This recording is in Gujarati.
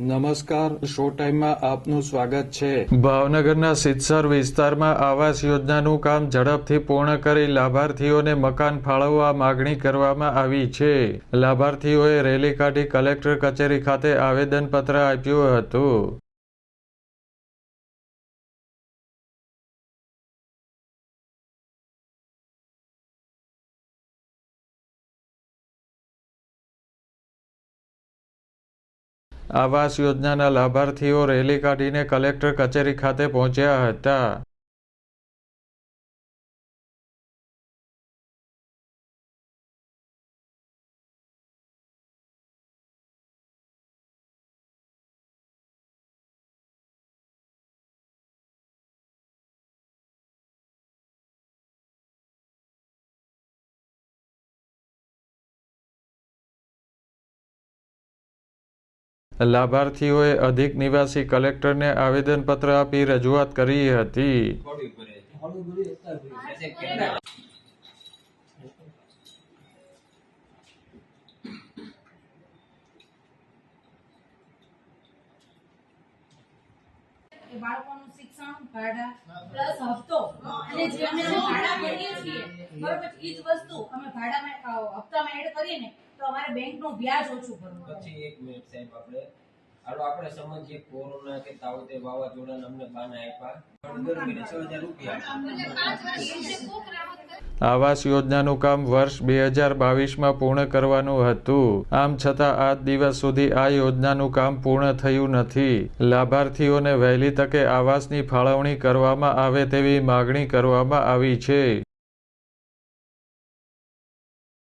નમસ્કાર, શો ટાઈમમાં આપનું સ્વાગત છે. ભાવનગરના સિત્સર વિસ્તારમાં આવાસ યોજનાનું કામ ઝડપથી પૂર્ણ કરી લાભાર્થીઓને મકાન ફાળવવા માગણી કરવામાં આવી છે. લાભાર્થીઓએ રેલી કાઢી કલેક્ટર કચેરી ખાતે આવેદનપત્ર આપ્યું હતું. આવાસ યોજનાના લાભાર્થીઓ રેલી કાઢીને કલેક્ટર કચેરી ખાતે પહોંચ્યા હતા. લાભાર્થીઓએ અધિક નિવાસી કલેક્ટરને આવેદનપત્ર આપી રજૂઆત કરી હતી. બાળકોનું શિક્ષણ, ભાડા પ્લસ હપ્તો. અને જે અમે ભાડા ભરીએ છીએ, બરોબર ઈ જ વસ્તુ અમે ભાડામાં એડ કરીએ ને તો અમારે બેંકનું વ્યાજ ઓછું ભરવું પછી એક મિનિટ સાહેબ આપણે હાલો આપણે સમજીએ કોરોના કે તાવ તે વાવાઝોડાને અમને બાના આપ્યા. દર મહિને છ હજાર રૂપિયા આવાસ યોજનાનું કામ વર્ષ બે હજાર બાવીસમાં પૂર્ણ કરવાનું હતું. આમ છતાં આજ દિવસ સુધી આ યોજનાનું કામ પૂર્ણ થયું નથી. લાભાર્થીઓને વહેલી તકે આવાસની ફાળવણી કરવામાં આવે તેવી માગણી કરવામાં આવી છે.